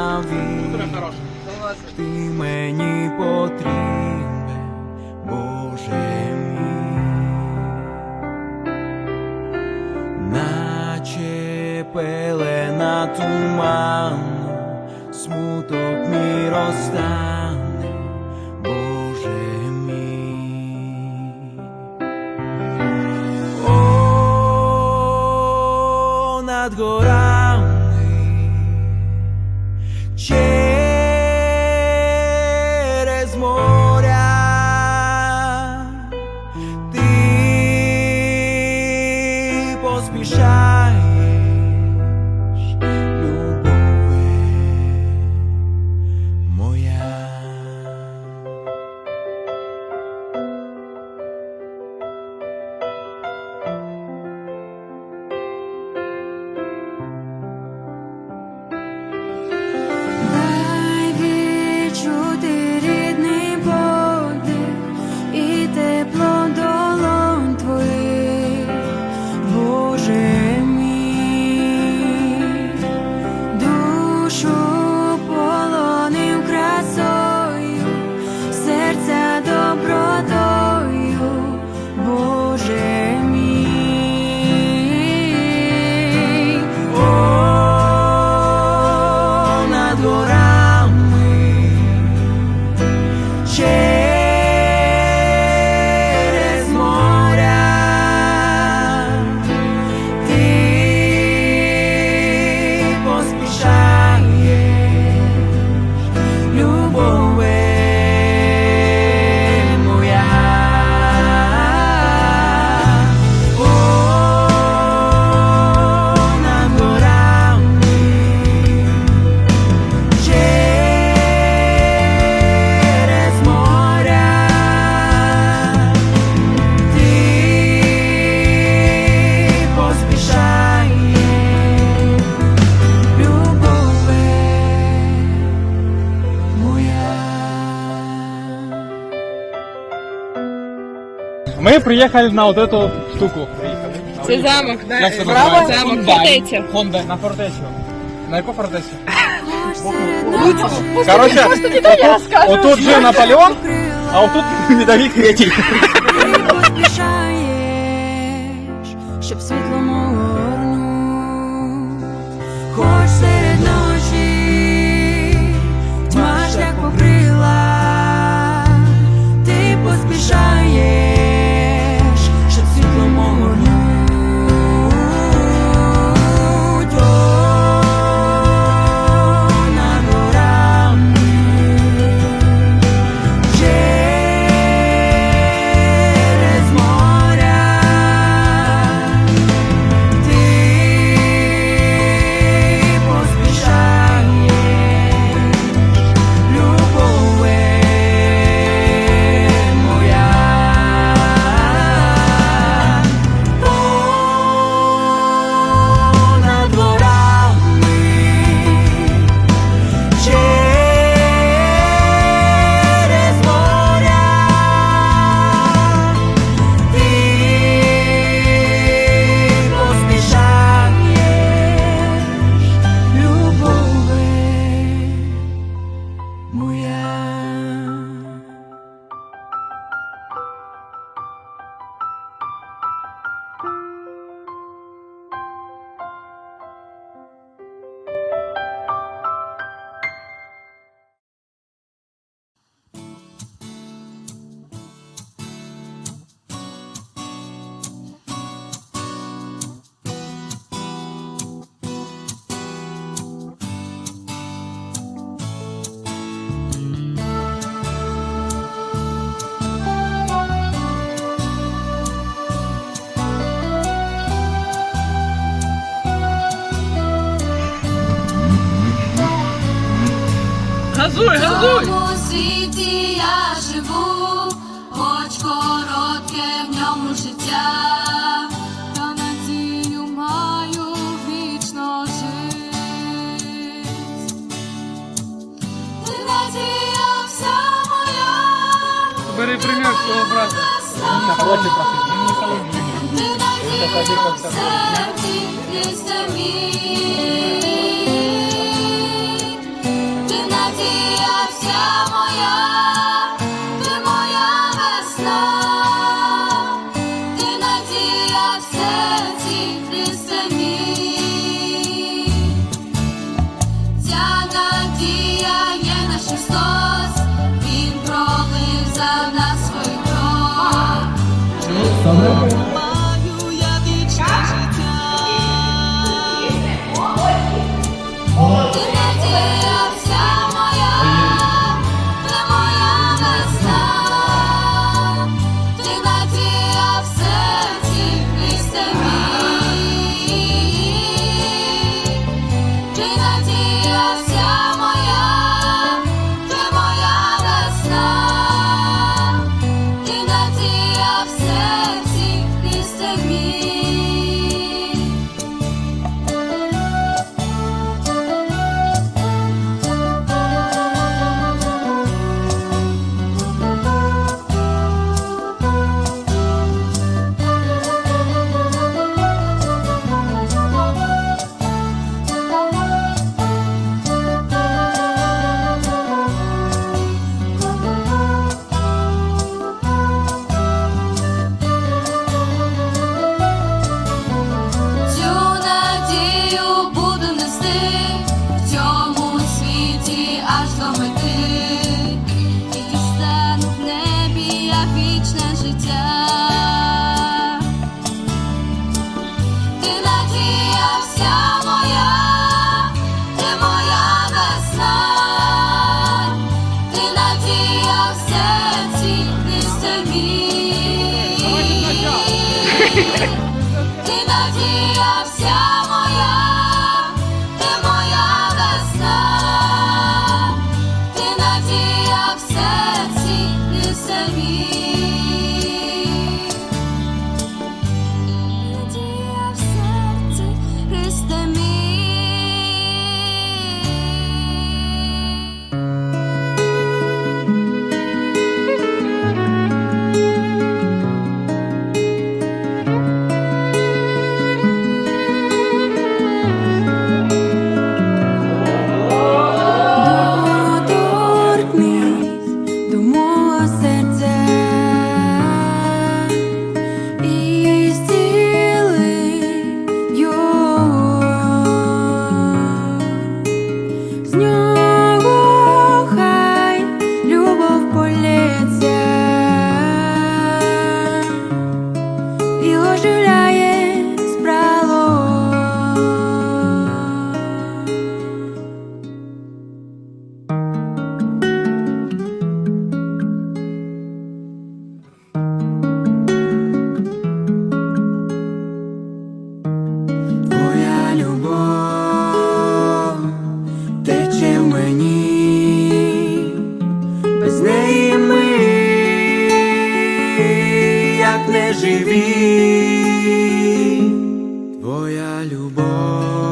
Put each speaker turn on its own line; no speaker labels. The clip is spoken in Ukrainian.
війни. Ти мені потрібен, Боже мій, наче пелена туман, смуток мій розтане,
Мы приехали на вот эту штуку. Це замок,
да? Як це Право,
називається? замок, Хондай. фортеця. Хонда, на фортецю. На яку фортецю? Короче, Короче, отут жив Наполеон, а отут Медовик третій. Ти
поспішаєш, щоб світло моргнуть, хоч
Газуй,
газуй! цьому
світі
я живу,
хоч
коротке в ньому життя, та надію маю вічно жить.
Ти
надія вся моя,
Бери пример свого брата.
Хороший брат.
Ти
надія в серці,
Христе
мій.
好。життя, ти надія вся моя, ти
моя весна,
ти
надія в серці ти надія вся.
живі, твоя любов.